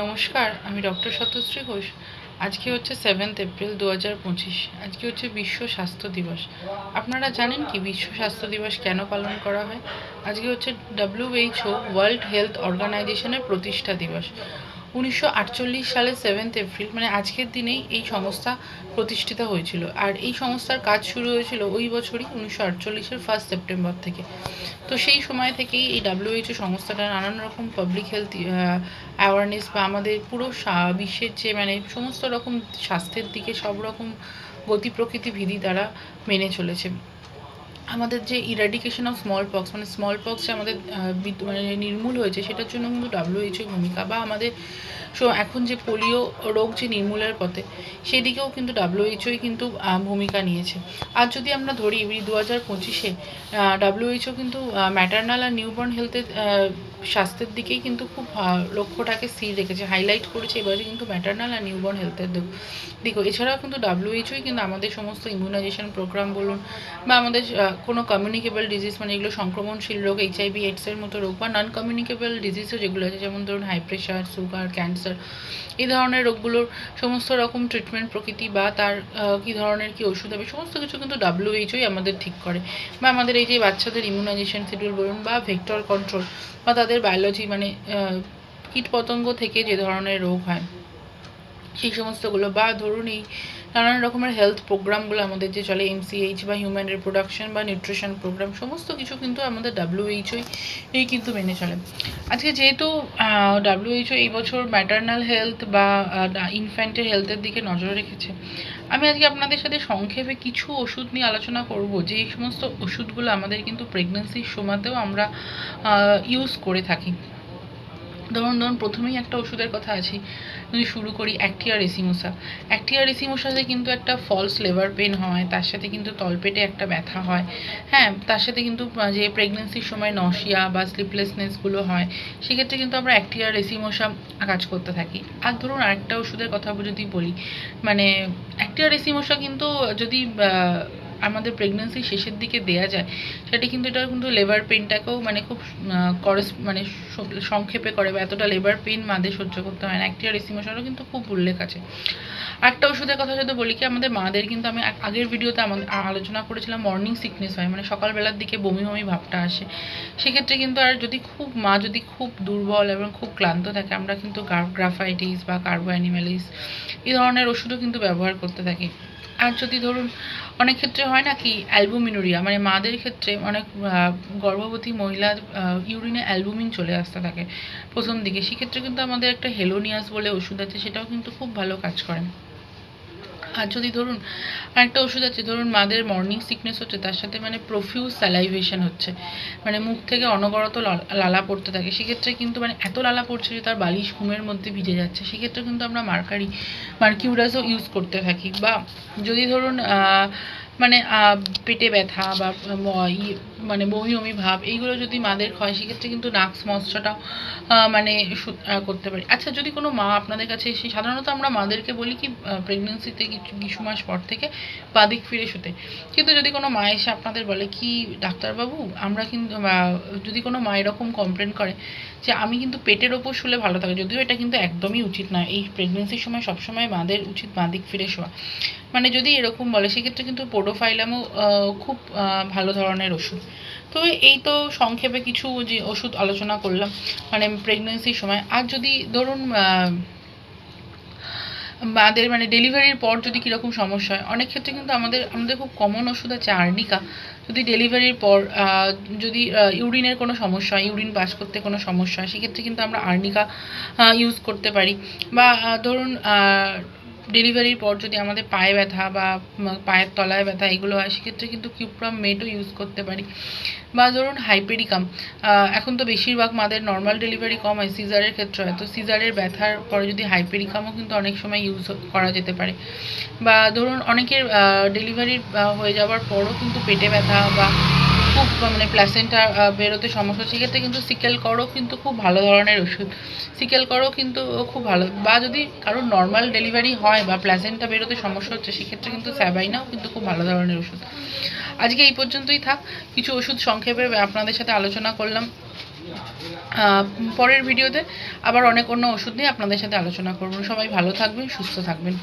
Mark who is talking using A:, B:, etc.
A: নমস্কার, আমি ডক্টর সত্যশ্রী ঘোষ। আজকে হচ্ছে সেভেন্থ এপ্রিল দু হাজার পঁচিশ। আজকে হচ্ছে বিশ্ব স্বাস্থ্য দিবস। আপনারা জানেন কি বিশ্ব স্বাস্থ্য দিবস কেন পালন করা হয়? আজকে হচ্ছে ডাব্লিউএইচও ওয়ার্ল্ড হেলথ অর্গানাইজেশনের প্রতিষ্ঠা দিবস। উনিশশো আটচল্লিশ সালে সেভেন্থ এপ্রিল মানে আজকের দিনেই এই সংস্থা প্রতিষ্ঠিত হয়েছিল। আর এই সংস্থার কাজ শুরু হয়েছিল ওই বছরই, উনিশশো আটচল্লিশের ফার্স্ট সেপ্টেম্বর থেকে। তো সেই সময় থেকেই এই ডাব্লিউএইচও সংস্থাটা নানান রকম পাবলিক হেলথ অ্যাওয়ারনেস বা আমাদের পুরো বিশ্বের যে মানে সমস্ত রকম স্বাস্থ্যের দিকে সব রকম গতি প্রকৃতি বিধি তারা মেনে চলেছে। আমাদের যে ইরাডিকেশন অফ স্মল পক্স মানে স্মল পক্স আমাদের মানে নির্মূল হয়েছে, সেটার জন্য কিন্তু ডাব্লিউএইচও ভূমিকা বা আমাদের সো এখন যে পোলিও রোগ যে নির্মূলের পথে সেই দিকেও কিন্তু ডাব্লিউএইচওই কিন্তু ভূমিকা নিয়েছে। আর যদি আমরা ধরি দু হাজার পঁচিশে ডাব্লিউএইচও কিন্তু ম্যাটার্নাল আর নিউবর্ন হেলথের স্বাস্থ্যের দিকেই কিন্তু খুব লক্ষ্যটাকে স্থির রেখেছে। হাইলাইট করেছে এবারে কিন্তু ম্যাটার্নাল আর নিউবর্ন হেলথের দিক এছাড়াও কিন্তু ডাব্লিউএইচওই কিন্তু আমাদের সমস্ত ইমিউনাইজেশন প্রোগ্রাম বলুন বা আমাদের কোনো কমিউনিকেবল ডিজিজ মানে এগুলো সংক্রমণশীল রোগ এইচআইভি এইডসের মতো রোগ বা নন কমিউনিকেবল ডিজিজও যেগুলো আছে, যেমন ধরুন হাই প্রেশার সুগার ক্যান্সার এই ধরনের রোগগুলোর সমস্ত রকম ট্রিটমেন্ট প্রকৃতি বা তার কী ধরনের কী ওষুধ হবে, সমস্ত কিছু কিন্তু ডাব্লিউএইচওই আমাদের ঠিক করে। বা আমাদের এই যে বাচ্চাদের ইমিউনাইজেশন শিডিউল বলুন বা ভেক্টর কন্ট্রোল বা তাদের বায়োলজি মানে কীটপতঙ্গ থেকে যে ধরনের রোগ হয়, সেই সমস্তগুলো বা ধরুন এই নানান রকমের হেলথ প্রোগ্রামগুলো আমাদের যে চলে এমসিএইচ বা হিউম্যান রিপ্রোডাকশন বা নিউট্রিশন প্রোগ্রাম সমস্ত কিছু কিন্তু আমাদের ডাব্লিউএইচওই এই কিন্তু মেনে চলে। আজকে যেহেতু ডাব্লিউএইচও এই বছর ম্যাটার্নাল হেলথ বা ইনফ্যান্টের হেলথের দিকে নজর রেখেছে আমি আজকে আপনাদের সাথে সংক্ষেপে কিছু ওষুধ নিয়ে আলোচনা করব। যে এই সমস্ত ওষুধগুলো আমাদের কিন্তু প্রেগনেন্সির সময়তেও আমরা ইউজ করে থাকি। ধরুন ধরুন, প্রথমেই একটা ওষুধের কথা আছে। যদি শুরু করি অ্যাক্টিয়া রেসিমোসা অ্যাক্টিয়া রেসিমোসাতে কিন্তু একটা ফলস লেবার পেন হয়, তার সাথে কিন্তু তলপেটে একটা ব্যথা হয়। হ্যাঁ তার সাথে কিন্তু যে প্রেগনেন্সির সময় নশিয়া বা স্লিপলেসনেসগুলো হয়, সেক্ষেত্রে কিন্তু আমরা অ্যাক্টিয়া রেসিমোসা কাজ করতে থাকি। আর ধরুন, আরেকটা ওষুধের কথা যদি বলি মানে অ্যাক্টিয়া রেসিমোসা কিন্তু যদি আমাদের প্রেগনেন্সির শেষের দিকে দেয়া যায়, সেটা কিন্তু এটা কিন্তু লেবার পেনটাকেও মানে খুব করস মানে সংক্ষেপে করে বা এতটা লেবার পেন মাদের সহ্য করতে হয় না। অ্যাক্টিয়া রেসিমোশনও কিন্তু খুব উল্লেখ আছে। একটা ওষুধের কথা যদি বলি কি, আমাদের মাদের কিন্তু আমি আগের ভিডিওতে আমাদের আলোচনা করেছিলাম মর্নিং সিকনেস হয় মানে সকালবেলার দিকে বমি বমি ভাবটা আসে। সেক্ষেত্রে কিন্তু আর যদি খুব, মা যদি খুব দুর্বল এবং খুব ক্লান্ত থাকে, আমরা কিন্তু গ্রাফাইটিস বা কার্বো অ্যানিমালিস এই ধরনের ওষুধও কিন্তু ব্যবহার করতে থাকি। আর যদি ধরুন, অনেক ক্ষেত্রে হয় না কি অ্যালবুমিনুরিয়া মানে মাদের ক্ষেত্রে অনেক গর্ভবতী মহিলার ইউরিনে অ্যালবুমিন চলে আসতে থাকে প্রথম দিকে। সেক্ষেত্রে কিন্তু আমাদের একটা হেলোনিয়াস বলে ওষুধ আছে, সেটাও কিন্তু খুব ভালো কাজ করে। আর যদি ধরুন আরেকটা ওষুধ আছে, ধরুন মাদের মর্নিং সিকনেস হচ্ছে, তার সাথে মানে প্রফিউজ স্যালাইভেশন হচ্ছে। মানে মুখ থেকে অনবরত লালা পড়তে থাকে। সেক্ষেত্রে কিন্তু মানে এত লালা পড়ছে যে তার বালিশ ঘুমের মধ্যে ভিজে যাচ্ছে। সেক্ষেত্রে কিন্তু আমরা মার্কারি, মার্কিউরাসও ইউজ করতে থাকি। বা যদি ধরুন মানে পেটে ব্যথা বা মানে বমি বমি ভাব, এইগুলো যদি মাদের হয় সেক্ষেত্রে কিন্তু নাক্স মশাটাও মানে করতে পারি। আচ্ছা যদি কোনো মা আপনাদের কাছে এসে, সাধারণত আমরা মাদেরকে বলি কি প্রেগনেন্সিতে কিছু কিছু মাস পর থেকে বাদিক ফিরে শুতে। কিন্তু যদি কোনো মা এসে আপনাদের বলে কি, ডাক্তারবাবু, আমরা কিন্তু যদি কোনো মা এরকম কমপ্লেন করে যে, আমি কিন্তু পেটের ওপর শুলে ভালো থাকে, যদিও এটা কিন্তু একদমই উচিত নয় এই প্রেগনেন্সির সময় সবসময় মাদের উচিত বাঁদিক ফিরে শোয়া। মানে যদি এরকম বলে, সেক্ষেত্রে কিন্তু পোডোফাইলামও খুব ভালো ধরনের ওষুধ। তো এই তো সংক্ষেপে কিছু যে ওষুধ আলোচনা করলাম মানে প্রেগনেন্সির সময়। আর যদি ধরুন আহ, মাদের মানে ডেলিভারির পর যদি কীরকম সমস্যা হয় অনেক ক্ষেত্রে কিন্তু আমাদের আমাদের খুব কমন ওষুধ আছে আর্নিকা। যদি ডেলিভারির পর যদি ইউরিনের কোনো সমস্যা হয় ইউরিন পাস করতে কোনো সমস্যা হয় সেক্ষেত্রে কিন্তু আমরা আর্নিকা ইউজ করতে পারি। বা ধরুন ডেলিভারির পর যদি আমাদের পায়ে ব্যথা বা পায়ের তলায় ব্যথা এগুলো হয়, সেক্ষেত্রে কিন্তু কিউপ্রাম মেটও ইউজ করতে পারি। বা ধরুন হাইপেরিকাম এখন তো বেশিরভাগ মাদের নর্মাল ডেলিভারি কম হয় সিজারের ক্ষেত্রে হয়। তো সিজারের ব্যথার পরে যদি হাইপেরিকামও কিন্তু অনেক সময় ইউজ করা যেতে পারে। বা ধরুন অনেকের ডেলিভারি হয়ে যাওয়ার পরও কিন্তু পেটে ব্যথা বা খুব মানে প্ল্যাসেন্টা বেরোতে সমস্যা। সেক্ষেত্রে কিন্তু সিকেল করও কিন্তু খুব ভালো ধরনের ওষুধ। সিকেল করও কিন্তু খুব ভালো। বা যদি কারোর নর্মাল ডেলিভারি হয় বা প্ল্যাসেন্টা বেরোতে সমস্যা হচ্ছে, সেক্ষেত্রে কিন্তু স্যাবাইনাও কিন্তু খুব ভালো ধরনের ওষুধ। আজকে এই পর্যন্তই থাক। কিছু ওষুধ সংক্ষেপে আপনাদের সাথে আলোচনা করলাম। পরের ভিডিওতে আবার অনেক অন্য ওষুধ নিয়ে আপনাদের সাথে আলোচনা করব। সবাই ভালো থাকবেন, সুস্থ থাকবেন।